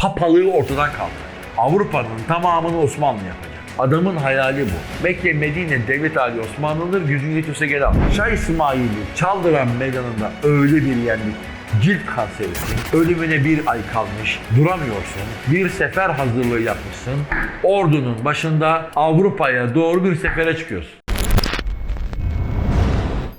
Papalığı ortadan kaldıracak. Avrupa'nın tamamını Osmanlı yapacak. Adamın hayali bu. Mekke, Medine, devlet hali Osmanlı'dır, gücün yetiyorsa gel al. Şah İsmail'i Çaldıran meydanında öyle bir yendik. Cilt kanserisin, ölümüne bir ay kalmış, duramıyorsun, bir sefer hazırlığı yapmışsın, ordunun başında Avrupa'ya doğru bir sefere çıkıyorsun.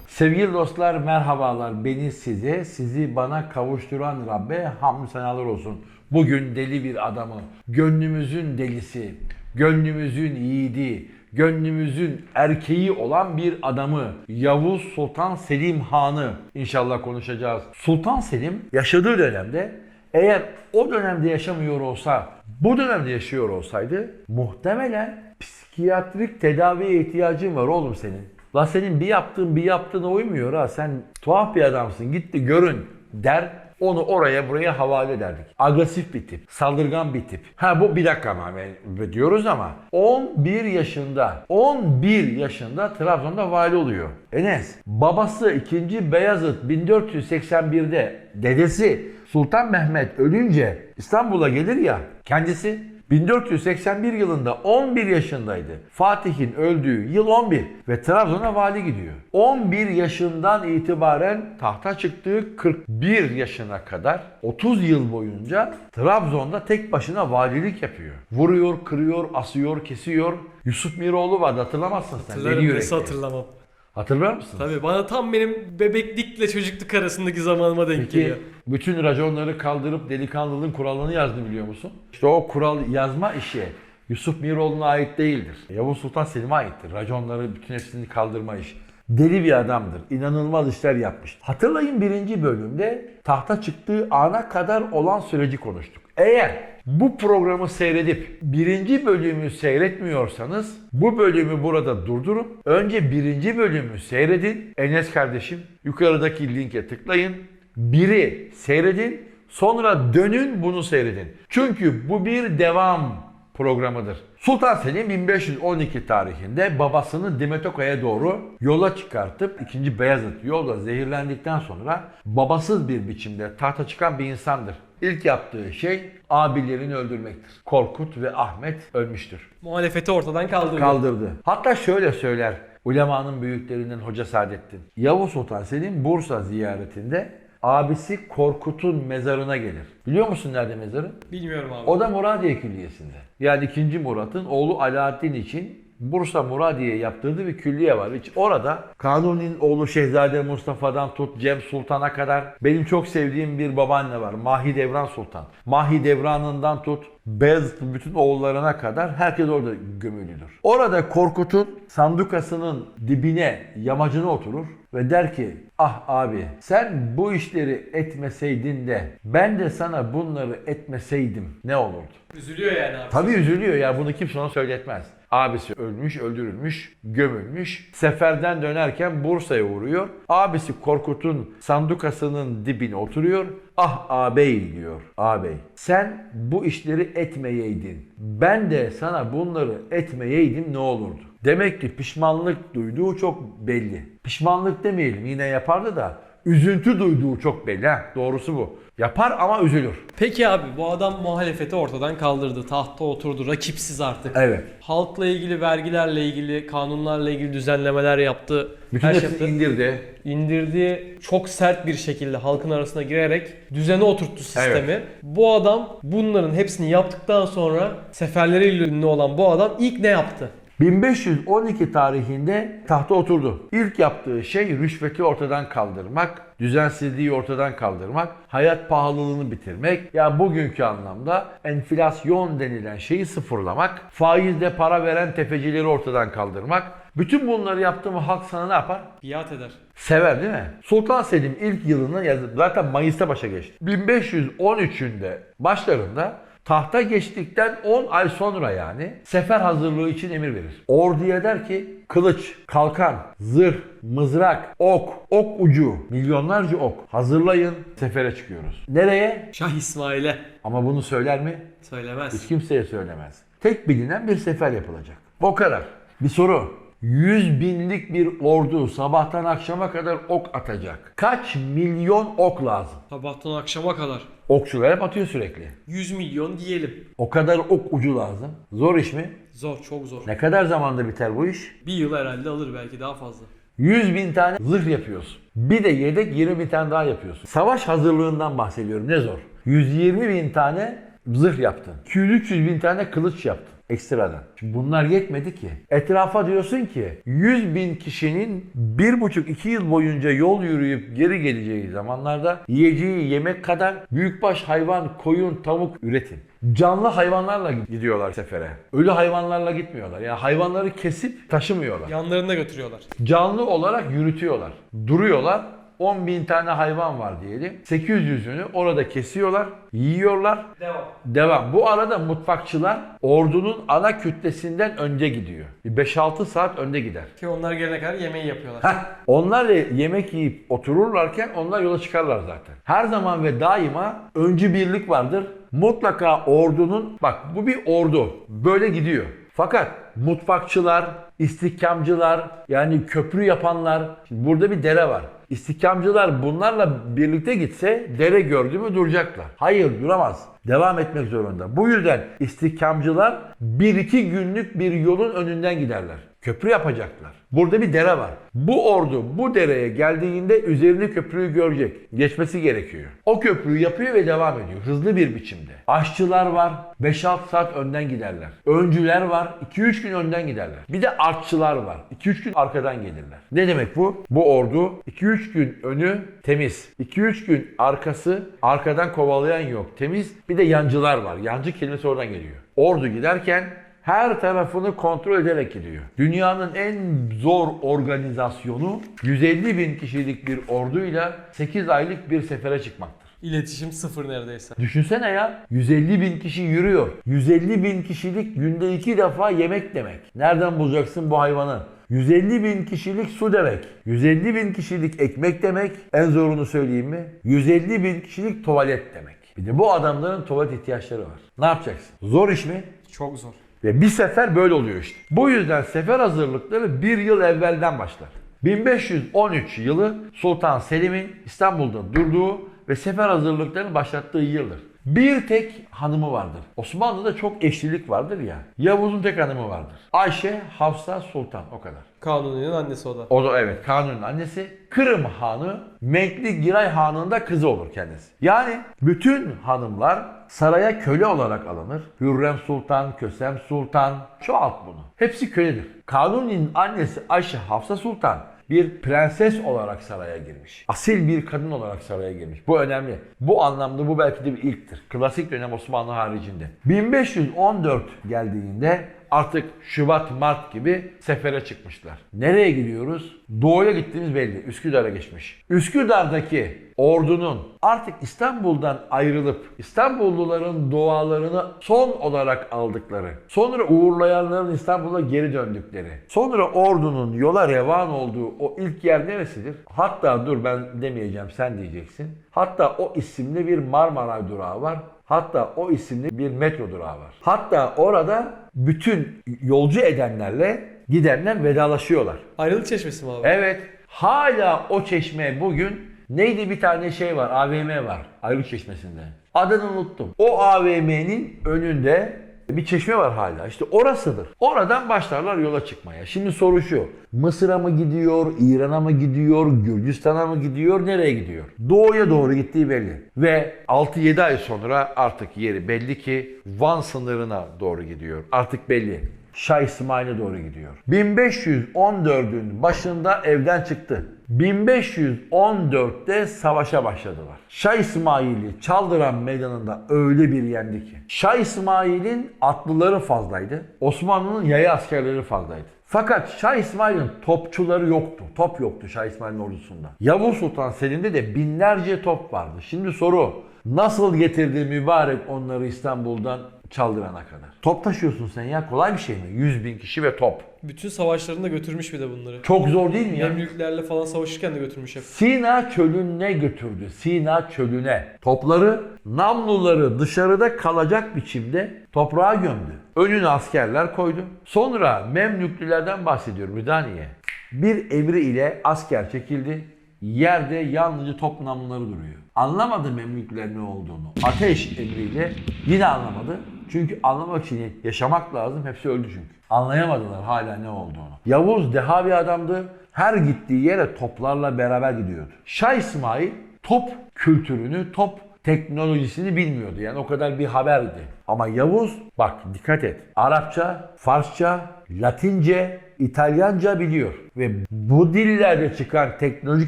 Sevgili dostlar merhabalar. Beni size, sizi bana kavuşturan Rabbe hamdü senalar olsun. Bugün deli bir adamı, gönlümüzün delisi, gönlümüzün yiğidi, gönlümüzün erkeği olan bir adamı Yavuz Sultan Selim Han'ı inşallah konuşacağız. Sultan Selim yaşadığı dönemde eğer o dönemde yaşamıyor olsa, bu dönemde yaşıyor olsaydı muhtemelen psikiyatrik tedaviye ihtiyacın var oğlum senin. La senin bir yaptığın bir yaptığına uymuyor ha. Sen tuhaf bir adamsın. Gitti görün der. Onu oraya buraya havale ederdik. Agresif bir tip. Saldırgan bir tip. Ha bu bir dakika ama yani diyoruz ama 11 yaşında 11 yaşında Trabzon'da vali oluyor. Enes babası 2. Beyazıt 1481'de dedesi Sultan Mehmet ölünce İstanbul'a gelir ya kendisi 1481 yılında 11 yaşındaydı. Fatih'in öldüğü yıl 11 ve Trabzon'a vali gidiyor. 11 yaşından itibaren tahta çıktığı 41 yaşına kadar 30 yıl boyunca Trabzon'da tek başına valilik yapıyor. Vuruyor, kırıyor, asıyor, kesiyor. Yusuf Miroğlu vardı hatırlamazsın sen. Hatırlarım nasıl hatırlamam. Hatırlar mısın? Tabii bana tam benim bebeklikle çocukluk arasındaki zamanıma denk Peki geliyor. bütün raconları kaldırıp delikanlılığın kuralını yazdı biliyor musun? İşte o kural yazma işi Yusuf Miroğlu'na ait değildir. Yavuz Sultan Selim'e aittir. Raconları bütün hepsini kaldırma iş. Deli bir adamdır. İnanılmaz işler yapmış. Hatırlayın birinci bölümde tahta çıktığı ana kadar olan süreci konuştuk. Eğer bu programı seyredip birinci bölümü seyretmiyorsanız bu bölümü burada durdurun. Önce birinci bölümü seyredin. Enes kardeşim yukarıdaki linke tıklayın. Biri seyredin. Sonra dönün bunu seyredin. Çünkü bu bir devam programıdır. Sultan Selim 1512 tarihinde babasını Demetoka'ya doğru yola çıkartıp 2. Beyazıt yolda zehirlendikten sonra babasız bir biçimde tahta çıkan bir insandır. İlk yaptığı şey abilerini öldürmektir. Korkut ve Ahmet ölmüştür. Muhalefeti ortadan kaldırdı. Kaldırdı. Hatta şöyle söyler ulemanın büyüklerinden Hoca Saadettin. Yavuz Sultan Selim Bursa ziyaretinde abisi Korkut'un mezarına gelir. Biliyor musun nerede mezarı? Bilmiyorum abi. O da Muradiye Külliyesi'nde. Yani 2. Murat'ın oğlu Alaaddin için Bursa Muradiye yaptırdığı bir külliye var. Hiç orada Kanuni'nin oğlu Şehzade Mustafa'dan tut Cem Sultan'a kadar benim çok sevdiğim bir babaanne var. Mahidevran Sultan. Mahidevran'ından tut Beyazıt'ın bütün oğullarına kadar herkes orada gömülüdür. Orada Korkut'un sandukasının dibine, yamacına oturur ve der ki ah abi sen bu işleri etmeseydin de ben de sana bunları etmeseydim ne olurdu? Üzülüyor yani abi. Tabii üzülüyor ya bunu kimse ona söyletmez. Abisi ölmüş, öldürülmüş, gömülmüş. Seferden dönerken Bursa'ya uğruyor. Abisi Korkut'un sandukasının dibine oturuyor. Ah ağabey diyor. Ağabey sen bu işleri etmeyeydin. Ben de sana bunları etmeyeydim ne olurdu? Demek ki pişmanlık duyduğu çok belli. Pişmanlık demeyelim yine yapardı da üzüntü duyduğu çok belli. Ha, doğrusu bu. Yapar ama üzülür. Peki abi bu adam muhalefeti ortadan kaldırdı. Tahta oturdu. Rakipsiz artık. Evet. Halkla ilgili, vergilerle ilgili, kanunlarla ilgili düzenlemeler yaptı. Bütün Her şey hepsini yaptı. indirdi. indirdiği çok sert bir şekilde halkın arasına girerek düzene oturttu sistemi. Evet. Bu adam bunların hepsini yaptıktan sonra seferleriyle ünlü olan bu adam ilk ne yaptı? 1512 tarihinde tahta oturdu. İlk yaptığı şey rüşveti ortadan kaldırmak, düzensizliği ortadan kaldırmak, hayat pahalılığını bitirmek. Ya bugünkü anlamda enflasyon denilen şeyi sıfırlamak, faizle para veren tefecileri ortadan kaldırmak. Bütün bunları yaptı mı halk sana ne yapar? Biat eder. Sever değil mi? Sultan Selim ilk yılını. Zaten Mayıs'ta başa geçti. 1513'ünde başlarında tahta geçtikten 10 ay sonra yani sefer hazırlığı için emir verir. Orduya der ki kılıç, kalkan, zırh, mızrak, ok, ok ucu, milyonlarca ok hazırlayın sefere çıkıyoruz. Nereye? Şah İsmail'e Ama bunu söyler mi? söylemez. Hiç kimseye söylemez. Tek bilinen bir sefer yapılacak. O kadar. Bir soru. 100 binlik bir ordu sabahtan akşama kadar ok atacak. Kaç milyon ok lazım? Sabahtan akşama kadar. Okçular hep atıyor sürekli. 100 milyon diyelim. O kadar ok ucu lazım. Zor iş mi? Zor, çok zor. Ne kadar zamanda biter bu iş? Bir yıl herhalde alır belki daha fazla. 100 bin tane zırh yapıyorsun. Bir de yedek 20 bin tane daha yapıyorsun. Savaş hazırlığından bahsediyorum. Ne zor? 120 bin tane zırh yaptın. 200-300 bin tane kılıç yaptın ekstradan. Şimdi bunlar yetmedi ki. Etrafa diyorsun ki 100 bin kişinin 1,5-2 yıl boyunca yol yürüyüp geri geleceği zamanlarda yiyeceği yemek kadar büyükbaş hayvan, koyun, tavuk üretin. Canlı hayvanlarla gidiyorlar sefere. Ölü hayvanlarla gitmiyorlar. Yani hayvanları kesip taşımıyorlar. Yanlarında götürüyorlar. Canlı olarak yürütüyorlar. Duruyorlar. 10 bin tane hayvan var diyelim. 800'ünü orada kesiyorlar, yiyorlar. Devam. Devam. Bu arada mutfakçılar ordunun ana kütlesinden önce gidiyor. Bir 5-6 saat önde gider. Ki onlar gelene kadar yemeği yapıyorlar. Heh, onlar da yemek yiyip otururlarken onlar yola çıkarlar zaten. Her zaman ve daima öncü birlik vardır. Mutlaka ordunun, bak bu bir ordu. Böyle gidiyor. Fakat mutfakçılar, istihkamcılar, yani köprü yapanlar, şimdi burada bir dere var. İstihkamcılar bunlarla birlikte gitse dere gördü mü duracaklar. Hayır duramaz. Devam etmek zorunda. Bu yüzden istihkamcılar 1-2 günlük bir yolun önünden giderler. Köprü yapacaklar. Burada bir dere var. Bu ordu bu dereye geldiğinde üzerinde köprüyü görecek. Geçmesi gerekiyor. O köprüyü yapıyor ve devam ediyor. Hızlı bir biçimde. Aşçılar var. 5-6 saat önden giderler. Öncüler var. 2-3 gün önden giderler. Bir de artçılar var. 2-3 gün arkadan gelirler. Ne demek bu? Bu ordu 2-3 gün önü temiz. 2-3 gün arkası arkadan kovalayan yok. Temiz. Bir de yancılar var. Yancı kelimesi oradan geliyor. Ordu giderken her tarafını kontrol ederek gidiyor. Dünyanın en zor organizasyonu 150 bin kişilik bir orduyla 8 aylık bir sefere çıkmaktır. İletişim sıfır neredeyse. Düşünsene ya 150 bin kişi yürüyor. 150 bin kişilik günde iki defa yemek demek. Nereden bulacaksın bu hayvanı? 150 bin kişilik su demek. 150 bin kişilik ekmek demek. En zorunu söyleyeyim mi? 150 bin kişilik tuvalet demek. Bir de bu adamların tuvalet ihtiyaçları var. Ne yapacaksın? Zor iş mi? Çok zor. Ve bir sefer böyle oluyor işte. Bu yüzden sefer hazırlıkları bir yıl evvelden başlar. 1513 yılı Sultan Selim'in İstanbul'da durduğu ve sefer hazırlıklarını başlattığı yıldır. Bir tek hanımı vardır. Osmanlı'da çok eşlilik vardır ya. Yavuz'un tek hanımı vardır. Ayşe Hafsa Sultan o kadar. Kanuni'nin annesi o da. O da evet Kanuni'nin annesi. Kırım Hanı Menkli Giray Hanı'nın da kızı olur kendisi. Yani bütün hanımlar saraya köle olarak alınır. Hürrem Sultan, Kösem Sultan çoğalt bunu. Hepsi köledir. Kanuni'nin annesi Ayşe Hafsa Sultan bir prenses olarak saraya girmiş. Asil bir kadın olarak saraya girmiş. Bu önemli. Bu anlamda bu belki de bir ilktir. Klasik dönem Osmanlı haricinde. 1514 geldiğinde artık Şubat, Mart gibi sefere çıkmışlar. Nereye gidiyoruz? Doğuya gittiğimiz belli. Üsküdar'a geçmiş. Üsküdar'daki ordunun artık İstanbul'dan ayrılıp İstanbulluların dualarını son olarak aldıkları, sonra uğurlayanların İstanbul'a geri döndükleri, sonra ordunun yola revan olduğu o ilk yer neresidir? Hatta dur ben demeyeceğim sen diyeceksin. Hatta o isimli bir Marmaray durağı var. Hatta o isimli bir metro durağı var. Hatta orada bütün yolcu edenlerle gidenler vedalaşıyorlar. Ayrılık çeşmesi mi abi? Evet. Hala o çeşme bugün neydi bir tane şey var AVM var Ayrılık Çeşmesi'nde. Adını unuttum. O AVM'nin önünde bir çeşme var hala. İşte orasıdır. Oradan başlarlar yola çıkmaya. Şimdi soru şu. Mısır'a mı gidiyor, İran'a mı gidiyor, Gürcistan'a mı gidiyor, nereye gidiyor? Doğuya doğru gittiği belli. Ve 6-7 ay sonra artık yeri belli ki Van sınırına doğru gidiyor. Artık belli. Şah İsmail'e doğru gidiyor. 1514'ün başında evden çıktı. 1514'te savaşa başladılar. Şah İsmail'i Çaldıran Meydanı'nda öyle bir yendi ki. Şah İsmail'in atlıları fazlaydı. Osmanlı'nın yaya askerleri fazlaydı. Fakat Şah İsmail'in topçuları yoktu. Top yoktu Şah İsmail'in ordusunda. Yavuz Sultan Selim'de de binlerce top vardı. Şimdi soru Nasıl getirdi mübarek onları İstanbul'dan Çaldıran'a kadar. Top taşıyorsun sen ya kolay bir şey mi? 100 bin kişi ve top. Bütün savaşlarında götürmüş bir de bunları. Çok zor değil mi ya? Memlüklerle falan savaşırken de götürmüş hep. Sina çölüne götürdü. Sina çölüne. Topları, namluları dışarıda kalacak biçimde toprağa gömdü. Önüne askerler koydu. Sonra Memlüklülerden bahsediyor Müdaniye. Bir emri ile asker çekildi. Yerde yalnızca top namluları duruyor. Anlamadı Memlüklüler ne olduğunu. Ateş emriyle yine anlamadı. Çünkü anlamak için yaşamak lazım. Hepsi öldü çünkü. Anlayamadılar hala ne olduğunu. Yavuz deha bir adamdı. Her gittiği yere toplarla beraber gidiyordu. Şah İsmail top kültürünü, top teknolojisini bilmiyordu. Yani o kadar bir haberdi. Ama Yavuz bak dikkat et. Arapça, Farsça, Latince, İtalyanca biliyor. Ve bu dillerde çıkan teknoloji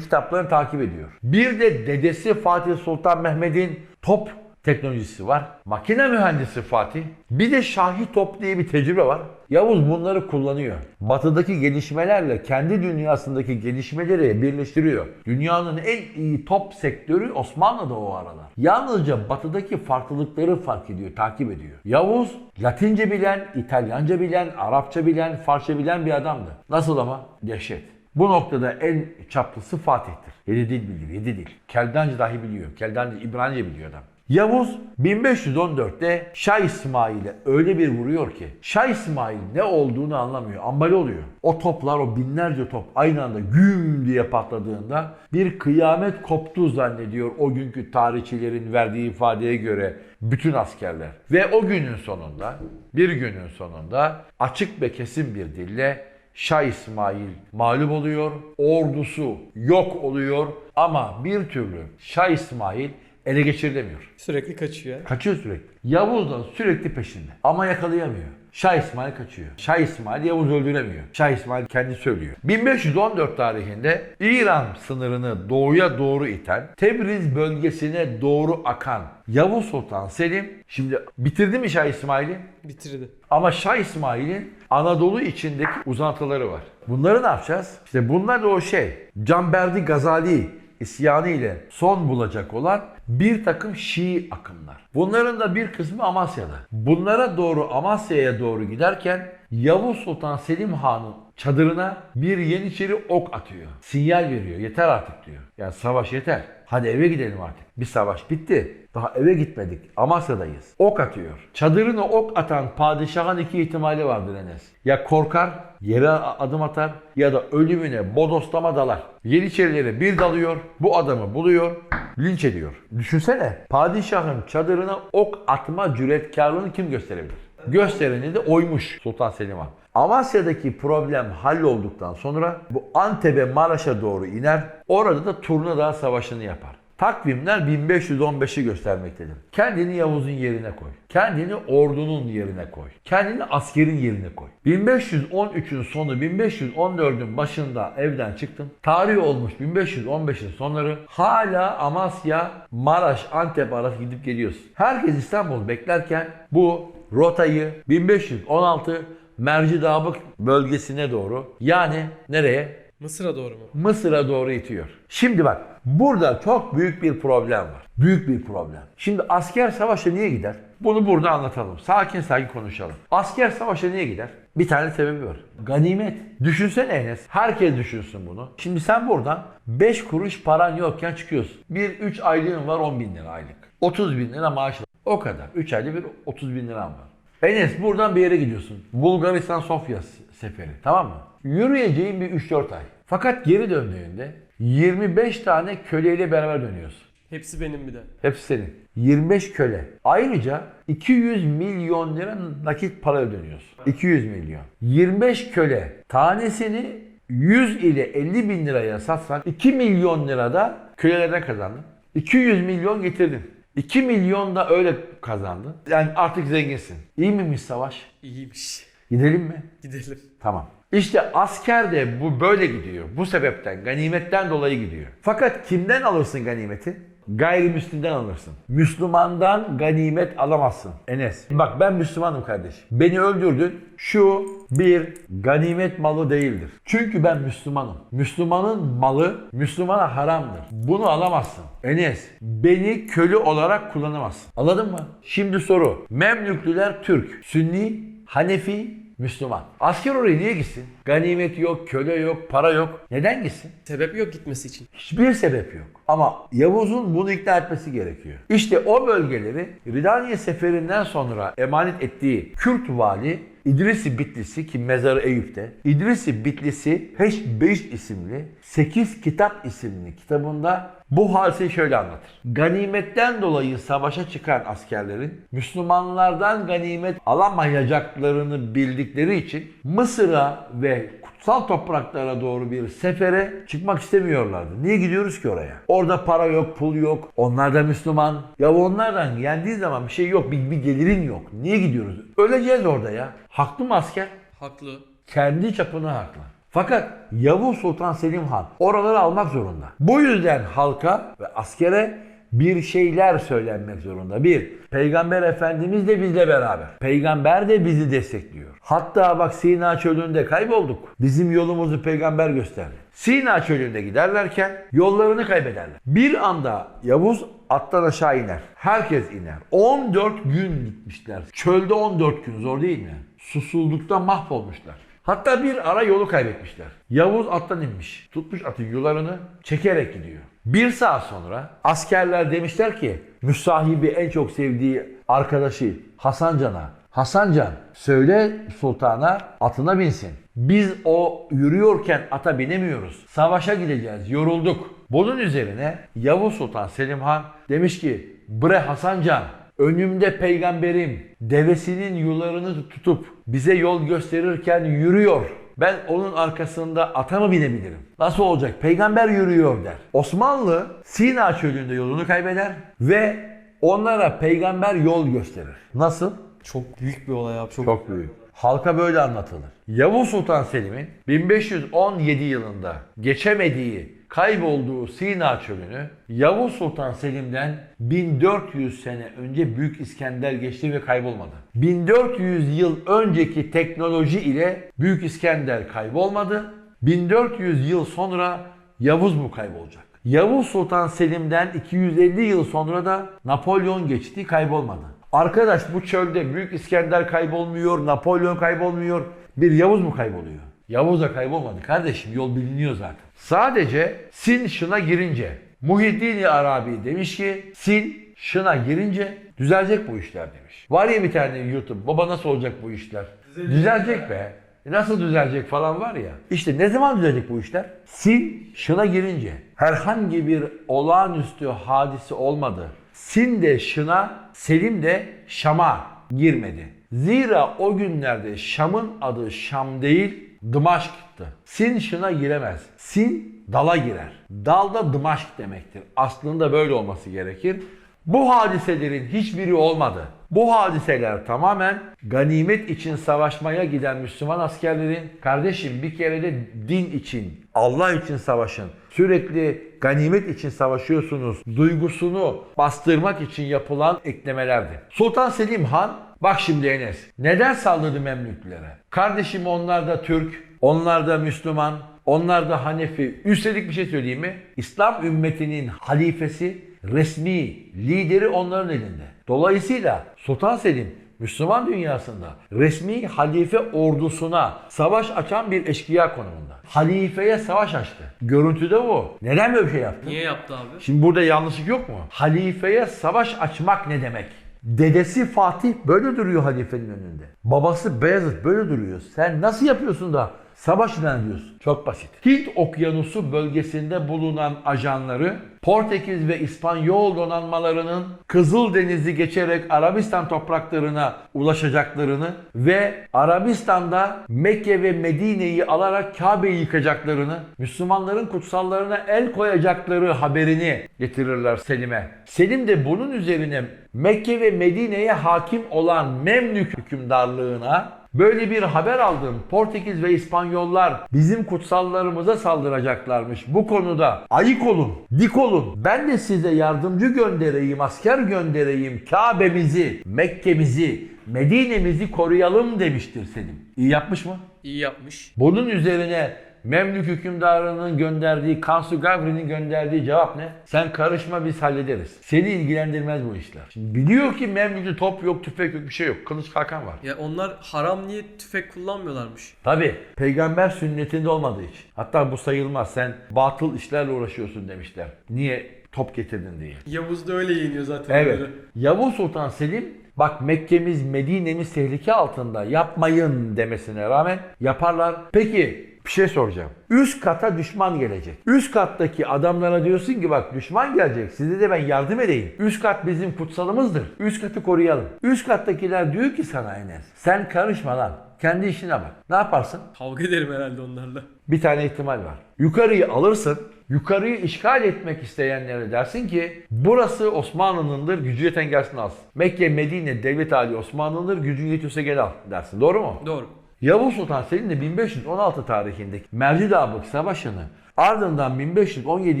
kitaplarını takip ediyor. Bir de dedesi Fatih Sultan Mehmet'in top teknolojisi var. Makine mühendisi Fatih. Bir de Şahi Top diye bir tecrübe var. Yavuz bunları kullanıyor. Batıdaki gelişmelerle kendi dünyasındaki gelişmeleri birleştiriyor. Dünyanın en iyi top sektörü Osmanlı'da o aralar. Yalnızca batıdaki farklılıkları fark ediyor, takip ediyor. Yavuz Latince bilen, İtalyanca bilen, Arapça bilen, Farsça bilen bir adamdı. Nasıl ama? Dehşet. Bu noktada en çaplısı Fatih'tir. Yedi dil bilir, yedi dil. Keldancı dahi biliyor. Keldancı, İbranice biliyor adam. Yavuz 1514'te Şah İsmail'e öyle bir vuruyor ki Şah İsmail ne olduğunu anlamıyor. Ambali oluyor. O toplar o binlerce top aynı anda güm diye patladığında bir kıyamet koptu zannediyor o günkü tarihçilerin verdiği ifadeye göre bütün askerler. Ve o günün sonunda bir günün sonunda açık ve kesin bir dille Şah İsmail mağlup oluyor, ordusu yok oluyor ama bir türlü Şah İsmail ele geçirilemiyor. Sürekli kaçıyor. Kaçıyor sürekli. Yavuz da sürekli peşinde ama yakalayamıyor. Şah İsmail kaçıyor. Şah İsmail Yavuz öldüremiyor. Şah İsmail kendi söylüyor. 1514 tarihinde İran sınırını doğuya doğru iten, Tebriz bölgesine doğru akan Yavuz Sultan Selim şimdi bitirdi mi Şah İsmail'i? Bitirdi. Ama Şah İsmail'in Anadolu içindeki uzantıları var. Bunları ne yapacağız? İşte bunlar da o şey. Canberdi Gazali isyanı ile son bulacak olan bir takım Şii akımlar. Bunların da bir kısmı Amasya'da. Bunlara doğru Amasya'ya doğru giderken Yavuz Sultan Selim Han'ın çadırına bir Yeniçeri ok atıyor. Sinyal veriyor. Yeter artık diyor. Yani savaş yeter. Hadi eve gidelim artık. Bir savaş bitti. Daha eve gitmedik. Amasya'dayız. Ok atıyor. Çadırına ok atan padişahın iki ihtimali vardır Enes. Ya korkar, yere adım atar ya da ölümüne bodoslama dalar. Yeniçerileri bir dalıyor, bu adamı buluyor, linç ediyor. Düşünsene, padişahın çadırına ok atma cüretkarlığını kim gösterebilir? Göstereni de oymuş Sultan Selim Han. Amasya'daki problem hallolduktan sonra bu Antep'e Maraş'a doğru iner. Orada da Turna Dağı Savaşı'nı yapar. Takvimler 1515'i göstermektedir. Kendini Yavuz'un yerine koy. Kendini ordunun yerine koy. Kendini askerin yerine koy. 1513'ün sonu 1514'ün başında evden çıktın. Tarih olmuş 1515'in sonları. Hala Amasya, Maraş, Antep arası gidip geliyorsun. Herkes İstanbul beklerken bu rotayı 1516 Mercidabık bölgesine doğru yani nereye? Mısır'a doğru mu? Mısır'a doğru itiyor. Şimdi bak burada çok büyük bir problem var. Büyük bir problem. Şimdi asker savaşa niye gider? Bunu burada anlatalım. Sakin sakin konuşalım. Asker savaşa niye gider? Bir tane sebebi var. Ganimet. Düşünsene Enes. Herkes düşünsün bunu. Şimdi sen buradan 5 kuruş paran yokken çıkıyorsun. Bir 3 aylığın var 10 bin lira aylık. 30 bin lira maaş var. O kadar. 3 ayda bir 30 bin liran var. Enes buradan bir yere gidiyorsun. Bulgaristan Sofya seferi. Tamam mı? Yürüyeceğin bir 3-4 ay. Fakat geri döndüğünde 25 tane köleyle beraber dönüyorsun. Hepsi benim bir de. Hepsi senin. 25 köle. Ayrıca 200 milyon lira nakit para ödeniyorsun. 200 milyon. 25 köle. Tanesini 100 ile 50 bin liraya satsan 2 milyon lirada kölelerden kazandın. 200 milyon getirdin. 2 milyon da öyle kazandın. Yani artık zenginsin. İyi miymiş savaş? İyiymiş. Gidelim mi? Gidelim. Tamam. İşte asker de bu böyle gidiyor. Bu sebepten, ganimetten dolayı gidiyor. Fakat kimden alırsın ganimeti? Gayrimüslimden alırsın. Müslümandan ganimet alamazsın. Enes. Bak ben Müslümanım kardeş. Beni öldürdün. Şu bir ganimet malı değildir. Çünkü ben Müslümanım. Müslümanın malı Müslümana haramdır. Bunu alamazsın. Enes, beni köle olarak kullanamazsın. Anladın mı? Şimdi soru. Memlüklüler Türk, Sünni, Hanefi, Müslüman. Asker oraya niye gitsin? Ganimet yok, köle yok, para yok. Neden gitsin? Sebep yok gitmesi için. Hiçbir sebep yok. Ama Yavuz'un bunu ikna etmesi gerekiyor. İşte o bölgeleri Ridaniye seferinden sonra emanet ettiği Kürt vali İdrisi Bitlisi ki mezarı Eyüp'te. İdrisi Bitlisi Heşbeş isimli 8 kitap isimli kitabında bu hadiseyi şöyle anlatır. Ganimetten dolayı savaşa çıkan askerlerin Müslümanlardan ganimet alamayacaklarını bildikleri için Mısır'a ve kutsal topraklara doğru bir sefere çıkmak istemiyorlardı. Niye gidiyoruz ki oraya? Orada para yok, pul yok. Onlar da Müslüman. Ya onlardan yendiği zaman bir şey yok, bir, bir gelirin yok. Niye gidiyoruz? Öleceğiz orada ya. Haklı mı asker? Haklı. Kendi çapına haklı. Fakat Yavuz Sultan Selim Han oraları almak zorunda. Bu yüzden halka ve askere bir şeyler söylenmek zorunda. Bir, Peygamber Efendimiz de bizle beraber. Peygamber de bizi destekliyor. Hatta bak Sina çölünde kaybolduk. Bizim yolumuzu peygamber gösterdi. Sina çölünde giderlerken yollarını kaybederler. Bir anda Yavuz attan aşağı iner. Herkes iner. 14 gün gitmişler. Çölde 14 gün zor değil mi? Susuldukta mahvolmuşlar. Hatta bir ara yolu kaybetmişler. Yavuz attan inmiş. Tutmuş atın yularını çekerek gidiyor. Bir saat sonra askerler demişler ki müsahibi en çok sevdiği arkadaşı Hasan Can'a Hasan Can söyle sultana atına binsin. Biz o yürüyorken ata binemiyoruz. Savaşa gideceğiz. Yorulduk. Bunun üzerine Yavuz Sultan Selim Han demiş ki Bre Hasan Can önümde peygamberim devesinin yularını tutup bize yol gösterirken yürüyor. Ben onun arkasında ata mı binebilirim? Nasıl olacak? Peygamber yürüyor der. Osmanlı Sina çölünde yolunu kaybeder ve onlara peygamber yol gösterir. Nasıl? Çok büyük bir olay abi. Çok, Çok büyük. Halka böyle anlatılır. Yavuz Sultan Selim'in 1517 yılında geçemediği, kaybolduğu Sina çölünü Yavuz Sultan Selim'den 1400 sene önce Büyük İskender geçti ve kaybolmadı. 1400 yıl önceki teknoloji ile Büyük İskender kaybolmadı. 1400 yıl sonra Yavuz mu kaybolacak? Yavuz Sultan Selim'den 250 yıl sonra da Napolyon geçti kaybolmadı. Arkadaş bu çölde Büyük İskender kaybolmuyor, Napolyon kaybolmuyor. Bir Yavuz mu kayboluyor? Yavuz da kaybolmadı kardeşim yol biliniyor zaten. Sadece Sin şına girince Muhiddin Arabi demiş ki Sin şına girince düzelecek bu işler demiş. Var ya bir tane YouTube baba nasıl olacak bu işler? Düzelecek be. E Nasıl düzelecek falan var ya. İşte ne zaman düzelecek bu işler? Sin şına girince herhangi bir olağanüstü hadise olmadı. Sin de şına, Selim de Şam'a girmedi. Zira o günlerde Şam'ın adı Şam değil, Dımaşk'tı. Sin şına giremez. Sin dala girer. Dal da Dımaşk demektir. Aslında böyle olması gerekir. Bu hadiselerin hiçbiri olmadı. Bu hadiseler tamamen ganimet için savaşmaya giden Müslüman askerlerin kardeşim bir kere de din için, Allah için savaşın. Sürekli ganimet için savaşıyorsunuz. Duygusunu bastırmak için yapılan eklemelerdi. Sultan Selim Han bak şimdi Enes neden saldırdı Memlüklere? Kardeşim onlar da Türk, onlar da Müslüman, onlar da Hanefi. Üstelik bir şey söyleyeyim mi? İslam ümmetinin halifesi, resmi lideri onların elinde. Dolayısıyla Sultan Selim Müslüman dünyasında resmi halife ordusuna savaş açan bir eşkıya konumunda. Halifeye savaş açtı. Görüntüde bu. Neden böyle bir şey yaptı? Niye yaptı abi? Şimdi burada yanlışlık yok mu? Halifeye savaş açmak ne demek? Dedesi Fatih böyle duruyor halifenin önünde. Babası Beyazıt böyle duruyor. Sen nasıl yapıyorsun da savaş ilan ediyorsun? Çok basit. Hint okyanusu bölgesinde bulunan ajanları Portekiz ve İspanyol donanmalarının Kızıldeniz'i geçerek Arabistan topraklarına ulaşacaklarını ve Arabistan'da Mekke ve Medine'yi alarak Kabe'yi yıkacaklarını, Müslümanların kutsallarına el koyacakları haberini getirirler Selim'e. Selim de bunun üzerine Mekke ve Medine'ye hakim olan Memlük hükümdarlığına Böyle bir haber aldım. Portekiz ve İspanyollar bizim kutsallarımıza saldıracaklarmış. Bu konuda ayık olun, dik olun. Ben de size yardımcı göndereyim, asker göndereyim. Kabe'mizi, Mekke'mizi, Medine'mizi koruyalım demiştir Selim. İyi yapmış mı? İyi yapmış. Bunun üzerine Memlük hükümdarının gönderdiği, Kansu Gavri'nin gönderdiği cevap ne? Sen karışma biz hallederiz. Seni ilgilendirmez bu işler. Şimdi biliyor ki Memlük'te top yok, tüfek yok, bir şey yok. Kılıç kalkan var. Ya onlar haram niye tüfek kullanmıyorlarmış? Tabi peygamber sünnetinde olmadığı için. Hatta bu sayılmaz. Sen batıl işlerle uğraşıyorsun demişler. Niye top getirdin diye. Yavuz da öyle yeniyor zaten. Evet. onları. Yavuz Sultan Selim bak Mekke'miz Medine'miz tehlike altında yapmayın demesine rağmen yaparlar. Peki bir şey soracağım. Üst kata düşman gelecek. Üst kattaki adamlara diyorsun ki bak düşman gelecek. Size de ben yardım edeyim. Üst kat bizim kutsalımızdır. Üst katı koruyalım. Üst kattakiler diyor ki sana Enes. Sen karışma lan. Kendi işine bak. Ne yaparsın? Kavga ederim herhalde onlarla. Bir tane ihtimal var. Yukarıyı alırsın. Yukarıyı işgal etmek isteyenlere dersin ki burası Osmanlı'nındır gücü yeten gelsin alsın. Mekke, Medine, devlet hali Osmanlı'nındır gücün yetiyorsa gel al dersin. Doğru mu? Doğru. Yavuz Sultan Selim de 1516 tarihindeki Mercidabık Savaşı'nı ardından 1517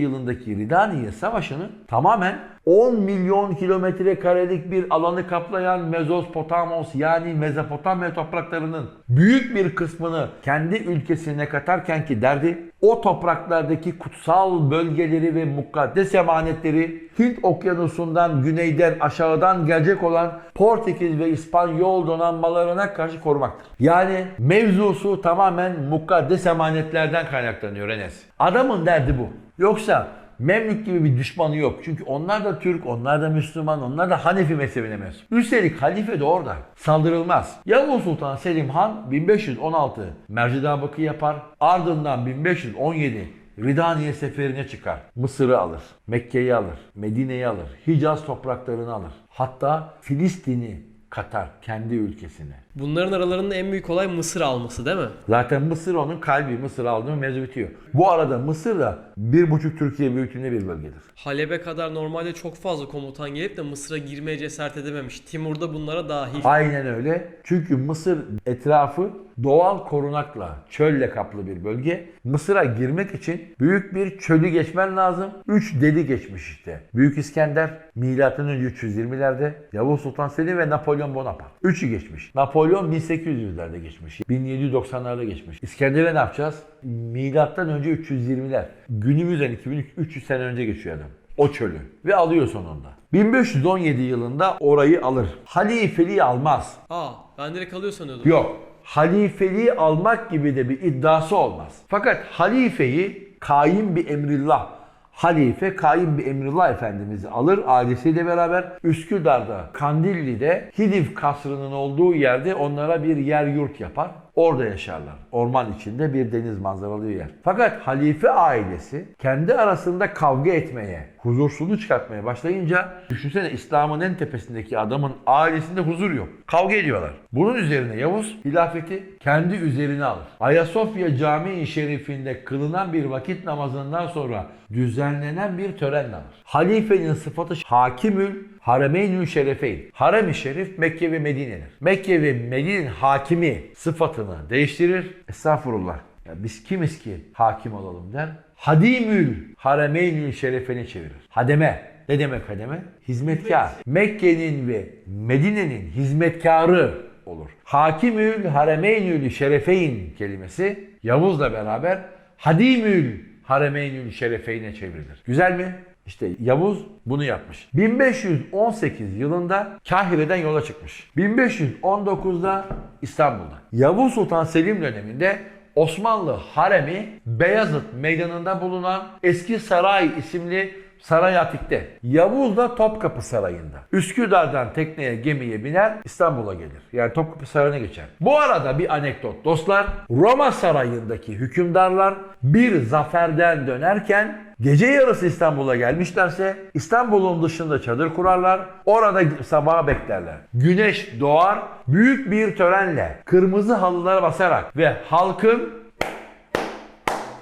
yılındaki Ridaniye Savaşı'nı tamamen 10 milyon kilometre karelik bir alanı kaplayan Mezospotamos yani Mezopotamya topraklarının büyük bir kısmını kendi ülkesine katarken ki derdi o topraklardaki kutsal bölgeleri ve mukaddes emanetleri Hint okyanusundan güneyden aşağıdan gelecek olan Portekiz ve İspanyol donanmalarına karşı korumaktır. Yani mevzusu tamamen mukaddes emanetlerden kaynaklanıyor Enes. Adamın derdi bu. Yoksa Memlük gibi bir düşmanı yok. Çünkü onlar da Türk, onlar da Müslüman, onlar da Hanefi mezhebine mensup. Üstelik halife de orada. Saldırılmaz. Yavuz Sultan Selim Han 1516 Mercidabık'ı yapar. Ardından 1517 Ridaniye seferine çıkar. Mısır'ı alır, Mekke'yi alır, Medine'yi alır, Hicaz topraklarını alır. Hatta Filistin'i katar kendi ülkesine. Bunların aralarında en büyük olay Mısır alması değil mi? Zaten Mısır onun kalbi. Mısır aldı mı mevzu bitiyor. Bu arada Mısır da bir buçuk Türkiye büyüklüğünde bir bölgedir. Halep'e kadar normalde çok fazla komutan gelip de Mısır'a girmeye cesaret edememiş. Timur da bunlara dahil. Aynen öyle. Çünkü Mısır etrafı doğal korunakla, çölle kaplı bir bölge. Mısır'a girmek için büyük bir çölü geçmen lazım. 3 deli geçmiş işte. Büyük İskender önce 320'lerde, Yavuz Sultan Selim ve Napolyon Bonaparte. Üçü geçmiş. Napolyon 1800'lerde geçmiş. 1790'larda geçmiş. İskender'e ne yapacağız? Milattan önce 320'ler. Günümüzden 2300 sene önce geçiyor adam. O çölü. Ve alıyor sonunda. 1517 yılında orayı alır. Halifeliği almaz. Aa ben direkt alıyor sanıyordum. Yok. Halifeliği almak gibi de bir iddiası olmaz. Fakat halifeyi kaim bir emrillah, halife kaim bir emrillah efendimizi alır ailesiyle beraber Üsküdar'da, Kandilli'de Hidiv kasrının olduğu yerde onlara bir yer yurt yapar. Orada yaşarlar. Orman içinde bir deniz manzaralı yer. Fakat halife ailesi kendi arasında kavga etmeye, huzursuzluğu çıkartmaya başlayınca düşünsene İslam'ın en tepesindeki adamın ailesinde huzur yok. Kavga ediyorlar. Bunun üzerine Yavuz hilafeti kendi üzerine alır. Ayasofya Camii Şerifinde kılınan bir vakit namazından sonra düzenlenen bir törenle alır. Halifenin sıfatı hakimül Haremeynü Şerefeyn. Harem-i Şerif Mekke ve Medine'dir. Mekke ve Medine'nin hakimi sıfatını değiştirir. Estağfurullah. Ya biz kimiz ki hakim olalım der. Hadimül Haremeynü Şerefe'ne çevirir. Hademe. Ne demek hademe? Hizmetkar. Mekke'nin ve Medine'nin hizmetkarı olur. Hakimül Haremeynül Şerefeyn kelimesi Yavuz'la beraber Hadimül Haremeynül Şerefeyn'e çevrilir. Güzel mi? İşte Yavuz bunu yapmış. 1518 yılında Kahire'den yola çıkmış. 1519'da İstanbul'da. Yavuz Sultan Selim döneminde Osmanlı haremi Beyazıt meydanında bulunan Eski Saray isimli Saray Atik'te. Yavuz da Topkapı Sarayı'nda. Üsküdar'dan tekneye gemiye biner İstanbul'a gelir. Yani Topkapı Sarayı'na geçer. Bu arada bir anekdot dostlar. Roma Sarayı'ndaki hükümdarlar bir zaferden dönerken gece yarısı İstanbul'a gelmişlerse İstanbul'un dışında çadır kurarlar. Orada sabaha beklerler. Güneş doğar büyük bir törenle kırmızı halılara basarak ve halkın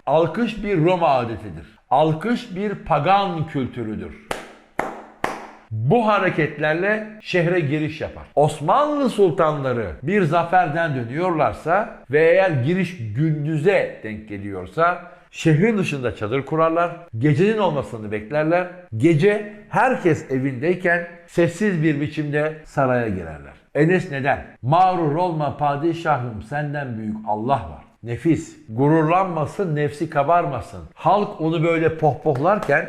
Alkış bir Roma adetidir. Alkış bir pagan kültürüdür. Bu hareketlerle şehre giriş yapar. Osmanlı sultanları bir zaferden dönüyorlarsa ve eğer giriş gündüze denk geliyorsa şehrin dışında çadır kurarlar. Gecenin olmasını beklerler. Gece herkes evindeyken sessiz bir biçimde saraya girerler. Enes neden? Mağrur olma padişahım senden büyük Allah var. Nefis, gururlanmasın, nefsi kabarmasın. Halk onu böyle pohpohlarken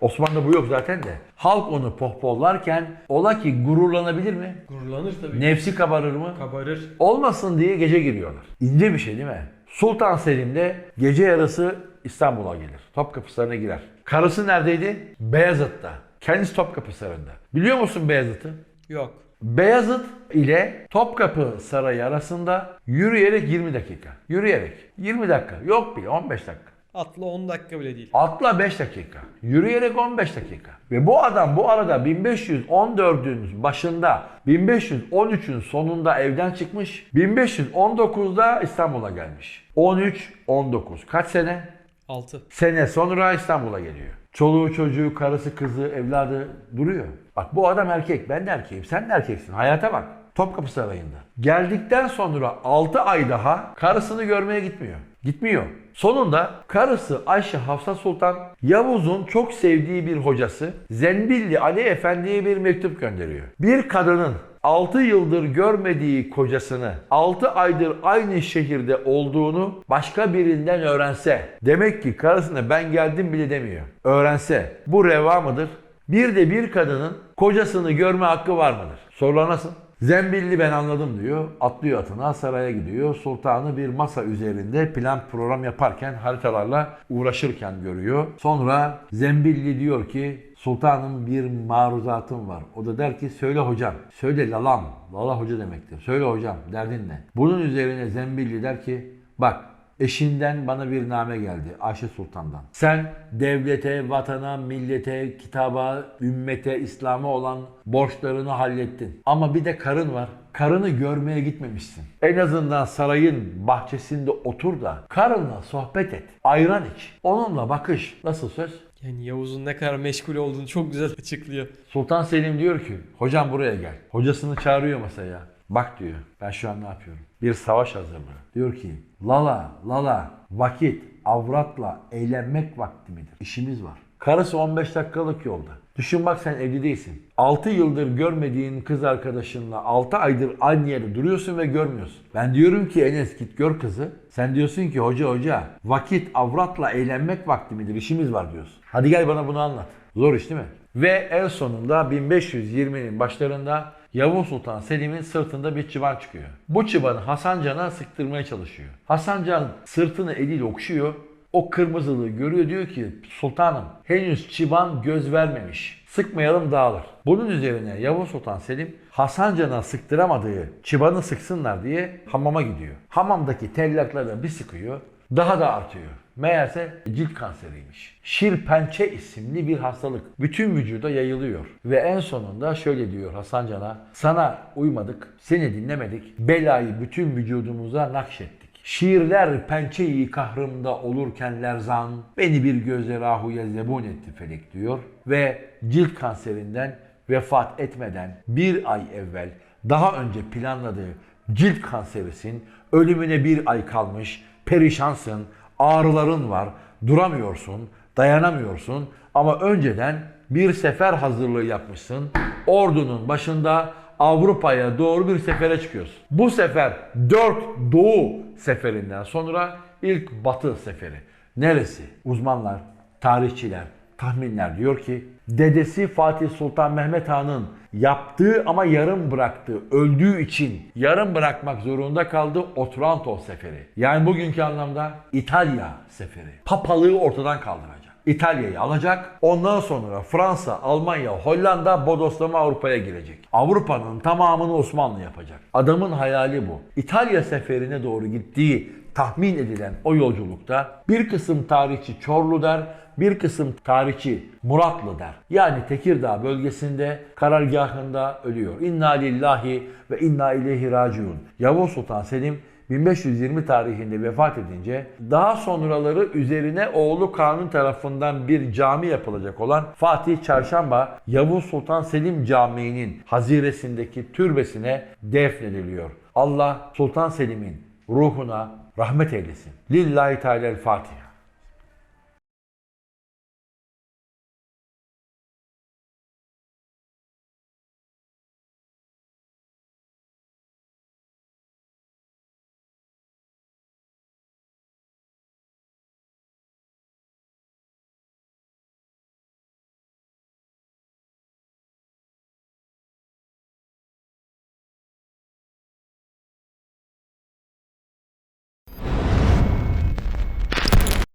Osmanlı'da bu yok zaten de. Halk onu pohpohlarken ola ki gururlanabilir mi? Gururlanır tabii. Nefsi kabarır mı? Kabarır. Olmasın diye gece giriyorlar. İnce bir şey değil mi? Sultan Selim de gece yarısı İstanbul'a gelir. Topkapı Sarayı'na girer. Karısı neredeydi? Beyazıt'ta. Kendisi Topkapı Sarayı'nda. Biliyor musun Beyazıt'ı? Yok. Beyazıt ile Topkapı Sarayı arasında yürüyerek 20 dakika. Yürüyerek. 20 dakika. Yok bile 15 dakika. Atla 10 dakika bile değil. Atla 5 dakika. Yürüyerek 15 dakika. Ve bu adam bu arada 1514'ün başında 1513'ün sonunda evden çıkmış. 1519'da İstanbul'a gelmiş. 13 19 kaç sene? 6. Sene sonra İstanbul'a geliyor. Çoluğu çocuğu, karısı, kızı, evladı duruyor. Bak bu adam erkek, ben de erkeğim, sen de erkeksin. Hayata bak. Topkapı Sarayı'nda. Geldikten sonra 6 ay daha karısını görmeye gitmiyor. Gitmiyor. Sonunda karısı Ayşe Hafsa Sultan Yavuz'un çok sevdiği bir hocası Zenbilli Ali Efendi'ye bir mektup gönderiyor. Bir kadının 6 yıldır görmediği kocasını 6 aydır aynı şehirde olduğunu başka birinden öğrense demek ki karısına ben geldim bile demiyor. Öğrense bu reva mıdır? Bir de bir kadının kocasını görme hakkı var mıdır? Sorular nasıl? Zembilli ben anladım diyor. Atlıyor atına saraya gidiyor. Sultanı bir masa üzerinde plan program yaparken haritalarla uğraşırken görüyor. Sonra Zembilli diyor ki Sultanım bir maruzatım var. O da der ki söyle hocam. Söyle lalam. Lala hoca demektir. Söyle hocam derdin ne? Bunun üzerine Zembilli der ki bak Eşinden bana bir name geldi Ayşe Sultan'dan. Sen devlete, vatana, millete, kitaba, ümmete, İslam'a olan borçlarını hallettin. Ama bir de karın var. Karını görmeye gitmemişsin. En azından sarayın bahçesinde otur da karınla sohbet et. Ayran iç. Onunla bakış. Nasıl söz? Yani Yavuz'un ne kadar meşgul olduğunu çok güzel açıklıyor. Sultan Selim diyor ki hocam buraya gel. Hocasını çağırıyor masaya. Bak diyor ben şu an ne yapıyorum? Bir savaş hazırlığı. Diyor ki lala lala vakit avratla eğlenmek vakti midir? İşimiz var. Karısı 15 dakikalık yolda. Düşün bak sen evli değilsin. 6 yıldır görmediğin kız arkadaşınla 6 aydır aynı yerde duruyorsun ve görmüyorsun. Ben diyorum ki Enes git gör kızı. Sen diyorsun ki hoca hoca vakit avratla eğlenmek vakti midir? İşimiz var diyorsun. Hadi gel bana bunu anlat. Zor iş değil mi? Ve en sonunda 1520'nin başlarında Yavuz Sultan Selim'in sırtında bir çıban çıkıyor. Bu çıbanı Hasan Can'a sıktırmaya çalışıyor. Hasan Can sırtını eliyle okşuyor. O kırmızılığı görüyor diyor ki sultanım henüz çıban göz vermemiş. Sıkmayalım dağılır. Bunun üzerine Yavuz Sultan Selim Hasan Can'a sıktıramadığı çıbanı sıksınlar diye hamama gidiyor. Hamamdaki tellakları bir sıkıyor. Daha da artıyor. Meğerse cilt kanseriymiş. Şirpençe isimli bir hastalık bütün vücuda yayılıyor. Ve en sonunda şöyle diyor Hasan Can'a. Sana uymadık, seni dinlemedik. Belayı bütün vücudumuza nakşettik. Şiirler pençeyi kahrımda olurken lerzan, beni bir gözle rahuya zebun etti felek diyor. Ve cilt kanserinden vefat etmeden bir ay evvel daha önce planladığı cilt kanserisin, ölümüne bir ay kalmış, perişansın, ağrıların var, duramıyorsun, dayanamıyorsun ama önceden bir sefer hazırlığı yapmışsın. Ordunun başında Avrupa'ya doğru bir sefere çıkıyorsun. Bu sefer 4 Doğu seferinden sonra ilk Batı seferi. Neresi? Uzmanlar, tarihçiler, tahminler diyor ki dedesi Fatih Sultan Mehmet Han'ın yaptığı ama yarım bıraktığı, öldüğü için yarım bırakmak zorunda kaldığı Otranto seferi. Yani bugünkü anlamda İtalya seferi. Papalığı ortadan kaldıracak. İtalya'yı alacak. Ondan sonra Fransa, Almanya, Hollanda bodoslama Avrupa'ya girecek. Avrupa'nın tamamını Osmanlı yapacak. Adamın hayali bu. İtalya seferine doğru gittiği tahmin edilen o yolculukta bir kısım tarihçi Çorlu der, bir kısım tarihçi Muratlı der. Yani Tekirdağ bölgesinde karargahında ölüyor. İnna lillahi ve inna ileyhi raciun. Yavuz Sultan Selim 1520 tarihinde vefat edince daha sonraları üzerine oğlu Kanun tarafından bir cami yapılacak olan Fatih Çarşamba Yavuz Sultan Selim Camii'nin haziresindeki türbesine defnediliyor. Allah Sultan Selim'in ruhuna rahmet eylesin. Lillahi Teala'l Fatiha.